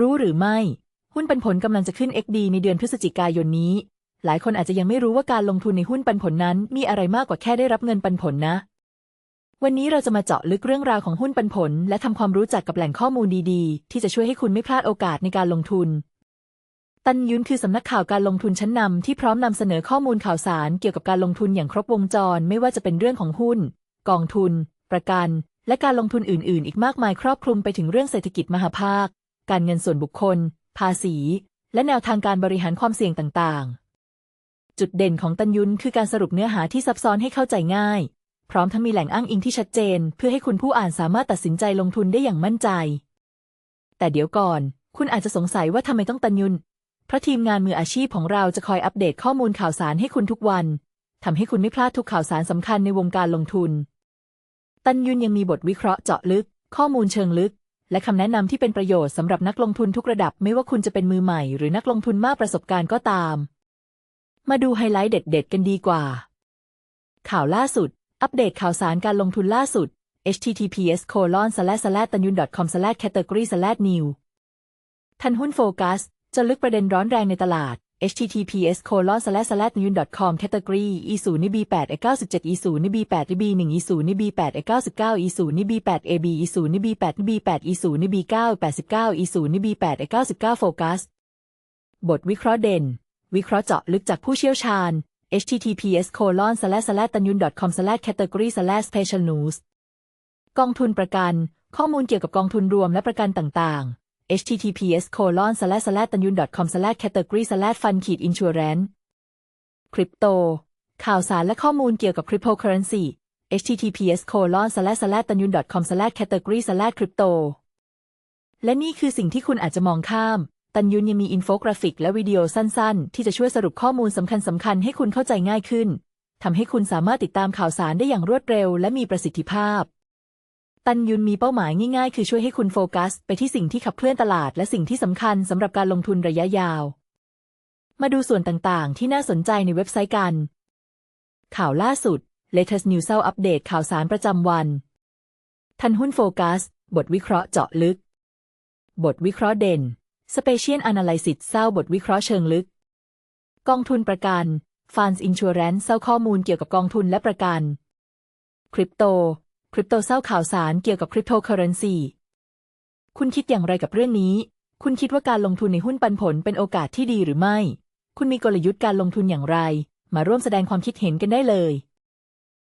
รู้หรือไม่ หุ้นปันผลกำลังจะขึ้น XD ในเดือนพฤศจิกายนนี้ หลายคนอาจจะยังไม่รู้ว่าการลงทุนในหุ้นปันผลนั้นมีอะไรมากกว่าแค่ได้รับเงินปันผลนะ วันนี้เราจะมาเจาะลึกเรื่องราวของหุ้นปันผล และทำความรู้จักกับแหล่งข้อมูลดีๆ ที่จะช่วยให้คุณไม่พลาดโอกาสในการลงทุน ตันยุนคือสำนักข่าวการลงทุนชั้นนำที่พร้อมนำเสนอข้อมูลข่าวสารเกี่ยวกับการลงทุนอย่างครบวงจร ไม่ว่าจะเป็นเรื่องของหุ้น กองทุน ประกันและการลงทุนอื่น ๆ อีกมากมายครอบคลุมไปถึงเรื่องเศรษฐกิจมหาภาค การเงินส่วนบุคคล ภาษี และแนวทางการบริหารความเสี่ยงต่างๆ จุดเด่นของตันยุนคือการสรุปเนื้อหาที่ซับซ้อนให้เข้าใจง่าย พร้อมทั้งมีแหล่งอ้างอิงที่ชัดเจน เพื่อให้คุณผู้อ่านสามารถตัดสินใจลงทุนได้อย่างมั่นใจ แต่เดี๋ยวก่อน คุณอาจจะสงสัยว่าทำไมต้องตันยุน เพราะทีมงานมืออาชีพของเราจะคอยอัปเดตข้อมูลข่าวสารให้คุณทุกวันทำให้คุณไม่พลาดทุกข่าวสารสำคัญในวงการลงทุน ตันยุนยังมีบทวิเคราะห์เจาะลึก ข้อมูลเชิงลึก และคำแนะนำที่เป็นประโยชน์สำหรับนักลงทุนทุกระดับไม่ว่าคุณจะเป็นมือใหม่หรือนักลงทุนมากประสบการณ์ก็ตาม มาดูไฮไลท์เด็ด ๆ กันดีกว่า ข่าวล่าสุด อัปเดตข่าวสารการลงทุนล่าสุด https colon slash slash ตันยุน com slash category slash new ทันหุ้นโฟกัสจนลึกประเด็นร้อนแรงในตลาด https colon slash slash ตันยุน com category e 0นิ b 8 e 97 e 0นิ b 8 e b 1 e 0นิ b 8 e 99 e 0นิ b 8 ab e 0นิ b 8 b 8 e 0นิ b 9 89 e 0นิ b 8 e 99โฟกัสบทวิเคราะห์เด่น วิเคราะห์เจาะลึกจากผู้เชี่ยวชาญ https colon slash slash ตันยุน com slash category slash special news กองทุนประกัน ข้อมูลเกี่ยวกับกองทุนรวมและประกันต่างๆ https colon slash slash ตันยุน com slash category slash fund ขีด insurance คริปโต ข่าวสารและข้อมูลเกี่ยวกับ cryptocurrency https colon slash slash ตันยุน com slash category slash crypto และนี่คือสิ่งที่คุณอาจจะมองข้าม ตันยุนยังมีอินโฟกราฟิกและวิดีโอสั้นๆ ที่จะช่วยสรุปข้อมูลสำคัญสำคัญๆให้คุณเข้าใจง่ายขึ้นทำให้คุณสามารถติดตามข่าวสารได้อย่างรวดเร็วและมีประสิทธิภาพ ตันยุนมีเป้าหมายง่ายๆ คือช่วยให้คุณโฟกัส ไปที่สิ่งที่ขับเคลื่อนตลาดและสิ่งที่สำคัญสำหรับการลงทุนระยะยาว มาดูส่วนต่างๆ ที่น่าสนใจในเว็บไซต์กัน ข่าวล่าสุด Latest News อัปเดตข่าวสารประจำวัน ทันหุ้นโฟกัส บทวิเคราะห์เจาะลึก บทวิเคราะห์เด่น Special Analysis เศร้าบทวิเคราะห์เชิงลึก กองทุนประกัน Funds Insurance เศร้าข้อมูลเกี่ยวกับกองทุนและประกัน คริปโต คริปโตเศร้าข่าวสารเกี่ยวกับคริปโตเคอเรนซีคุณคิดอย่างไรกับเรื่องนี้ คุณคิดว่าการลงทุนในหุ้นปันผลเป็นโอกาสที่ดีหรือไม่ คุณมีกลยุทธ์การลงทุนอย่างไร มาร่วมแสดงความคิดเห็นกันได้เลย